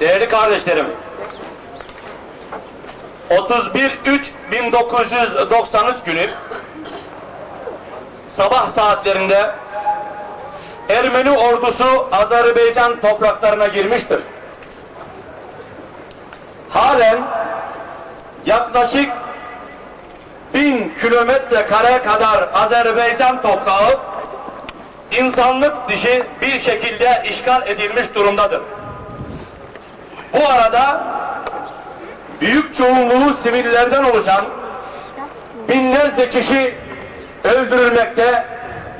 Değerli kardeşlerim, 31-3-1993 günü sabah saatlerinde Ermeni ordusu Azerbaycan topraklarına girmiştir. Halen yaklaşık bin kilometre kare kadar Azerbaycan toprağı insanlık dışı bir şekilde işgal edilmiş durumdadır. Bu arada büyük çoğunluğu sivillerden oluşan binlerce kişi öldürülmekte,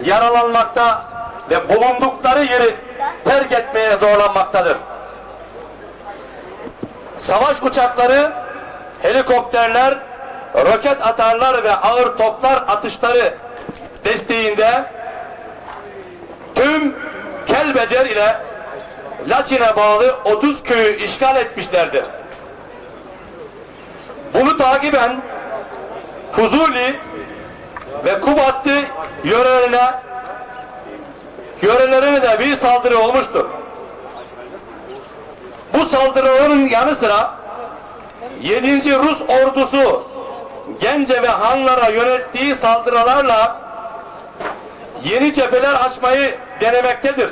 yaralanmakta ve bulundukları yeri terk etmeye zorlanmaktadır. Savaş uçakları, helikopterler, roket atarlar ve ağır toplar atışları desteğinde tüm Kelbecer ile Laçin'e bağlı 30 köyü işgal etmişlerdir. Bunu takiben Fuzuli ve Kubatlı yörelerine yörelerine de bir saldırı olmuştur. Bu saldırıların yanı sıra 7. Rus ordusu Gence ve Hanlara yönelttiği saldırılarla yeni cepheler açmayı denemektedir.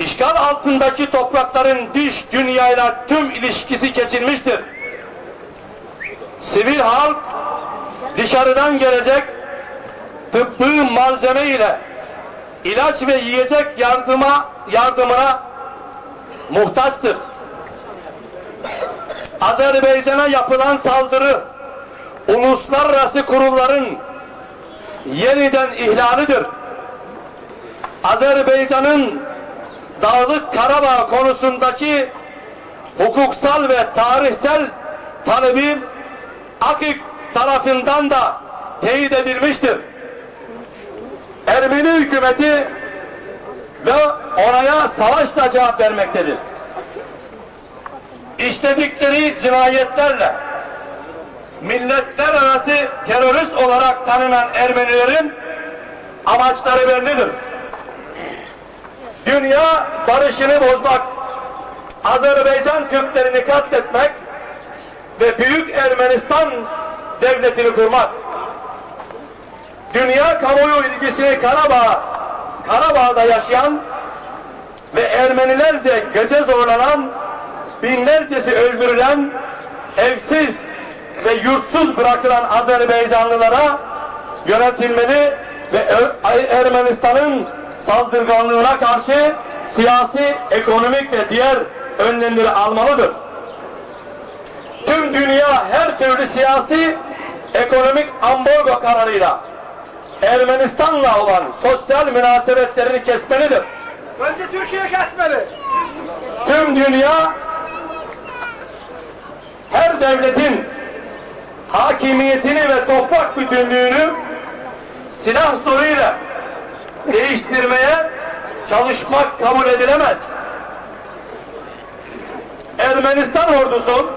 İşgal altındaki toprakların dış dünyayla tüm ilişkisi kesilmiştir. Sivil halk dışarıdan gelecek tıbbi malzeme ile ilaç ve yiyecek yardıma yardımına muhtaçtır. Azerbaycan'a yapılan saldırı uluslararası kurulların yeniden ihlalidir. Azerbaycan'ın Dağlık Karabağ konusundaki hukuksal ve tarihsel talebi AKİK tarafından da teyit edilmiştir. Ermeni hükümeti ve oraya savaşla cevap vermektedir. İşledikleri cinayetlerle milletler arası terörist olarak tanınan Ermenilerin amaçları bellidir. Dünya barışını bozmak, Azerbaycan Türklerini katletmek ve Büyük Ermenistan devletini kurmak. Dünya kamuoyu ilgisini Karabağ, Karabağ'da yaşayan ve Ermenilerce gece zorlanan, binlercesi öldürülen, evsiz ve yurtsuz bırakılan Azerbaycanlılara yönetilmeli ve Er- Ermenistan'ın saldırganlığına karşı siyasi, ekonomik ve diğer önlemleri almalıdır. Tüm dünya her türlü siyasi, ekonomik ambargo kararıyla Ermenistan'la olan sosyal münasebetlerini kesmelidir. Önce Türkiye kesmeli. Tüm dünya her devletin hakimiyetini ve toprak bütünlüğünü silah zoruyla değiştirmeye çalışmak kabul edilemez. Ermenistan ordusu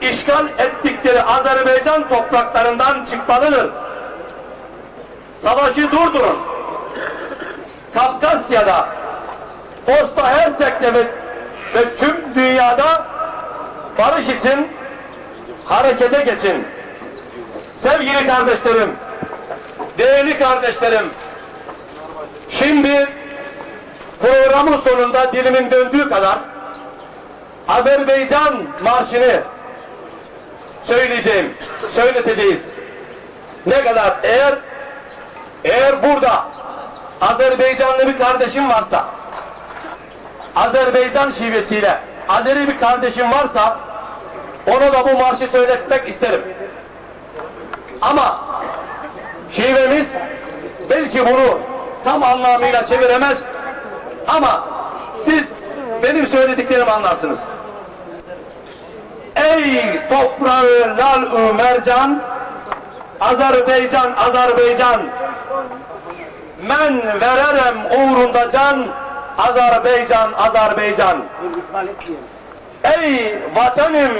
işgal ettikleri Azerbaycan topraklarından çıkmalıdır. Savaşı durdurun. Kafkasya'da, Bosna Hersek'te ve, ve tüm dünyada barış için harekete geçin. Sevgili kardeşlerim, değerli kardeşlerim, şimdi programın sonunda dilimin döndüğü kadar Azerbaycan marşını söyleyeceğim, söyleteceğiz. Ne kadar eğer eğer burada Azerbaycanlı bir kardeşim varsa Azerbaycan şivesiyle Azeri bir kardeşim varsa ona da bu marşı söyletmek isterim. Ama şivemiz belki bunu tam anlamıyla çeviremez. Ama siz benim söylediklerimi anlarsınız. Ey toprağı lal mercan Azerbaycan Azerbaycan. Men vererem uğrunda can Azerbaycan Azerbaycan. Ey vatanım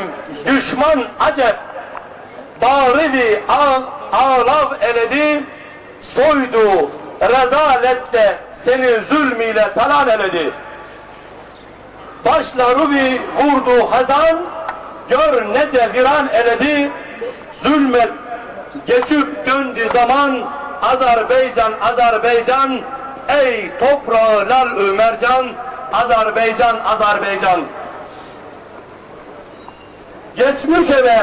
düşman acep ağ, ağlav eledi Soydu rezaletle seni zulmüyle talan eledi. Başları bir vurdu hazan, gör nece viran eledi, zulmet geçip döndü zaman, Azerbaycan, Azerbaycan, ey toprağı Ömercan, Azerbaycan, Azerbaycan. Geçmiş eve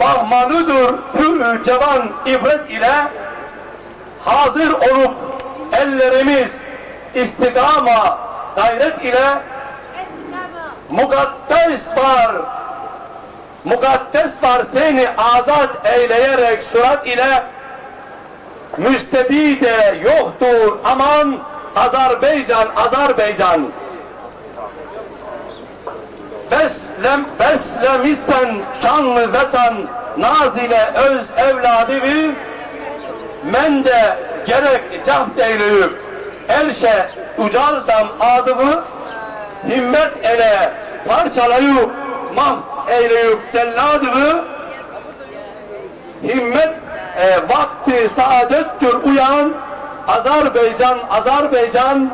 bahmanıdır pürü cevan ibret ile hazır olup ellerimiz istikama gayret ile mukaddes var. Mukaddes var seni azat eyleyerek surat ile müstebide yoktur. Aman Azerbaycan Azerbaycan. Beslem, beslemişsen şanlı vatan nazile öz evladıvi men de gerek cahd eyleyip elşe ucazdam adımı himmet ele parçalayıp mah eyleyip celladımı himmet e, vakti saadettir uyan Azerbaycan Azerbaycan.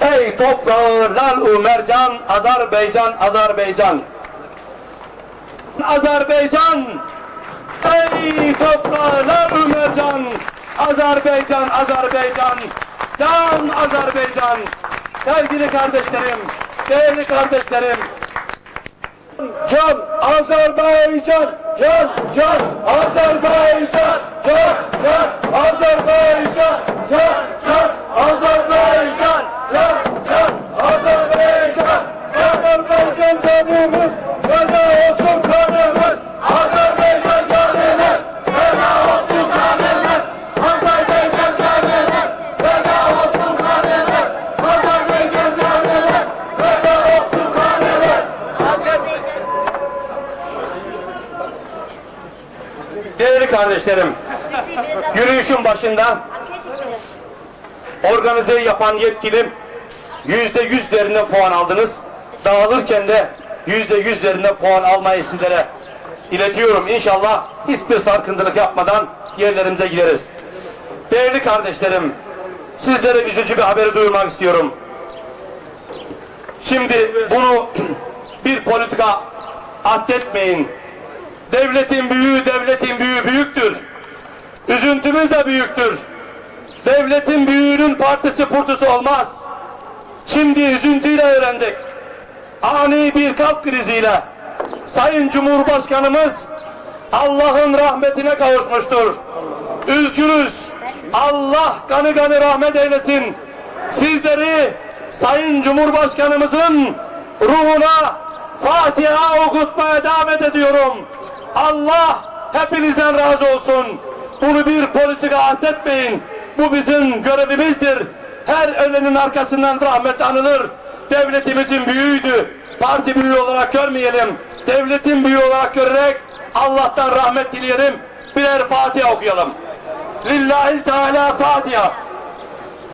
Ey toprağı lal mercan Azerbaycan Azerbaycan. Azerbaycan Ey toprağı lal mercan Azerbaycan Azerbaycan Can Azerbaycan. Sevgili kardeşlerim Değerli kardeşlerim. Can Azerbaycan Can Can Azerbaycan Can Can Azerbaycan Can Can Azerbaycan Can Can Azerbaycan. Azerbaycan canımız Feda olsun kanımız Değerli kardeşlerim, yürüyüşün başında organizeyi yapan yetkili yüzde yüzlerinden puan aldınız. Dağılırken de yüzde yüzlerinden puan almayı sizlere iletiyorum. İnşallah hiçbir sarkıntılık yapmadan yerlerimize gideriz. Değerli kardeşlerim, sizlere üzücü bir haberi duyurmak istiyorum. Şimdi bunu bir politika addetmeyin. Devletin büyüğü, devletin büyüğü büyüktür. Üzüntümüz de büyüktür. Devletin büyüğünün partisi purtusu olmaz. Şimdi üzüntüyle öğrendik. Ani bir kalp kriziyle Sayın Cumhurbaşkanımız Allah'ın rahmetine kavuşmuştur. Üzgünüz. Allah kanı kanı rahmet eylesin. Sizleri Sayın Cumhurbaşkanımızın ruhuna Fatiha okutmaya davet ediyorum. Allah hepinizden razı olsun. Bunu bir politika addetmeyin. Bu bizim görevimizdir. Her ölenin arkasından rahmet anılır. Devletimizin büyüğüydü. Parti büyüğü olarak görmeyelim. Devletin büyüğü olarak görerek Allah'tan rahmet dileyelim. Birer Fatiha okuyalım. Lillahi Teala Fatiha.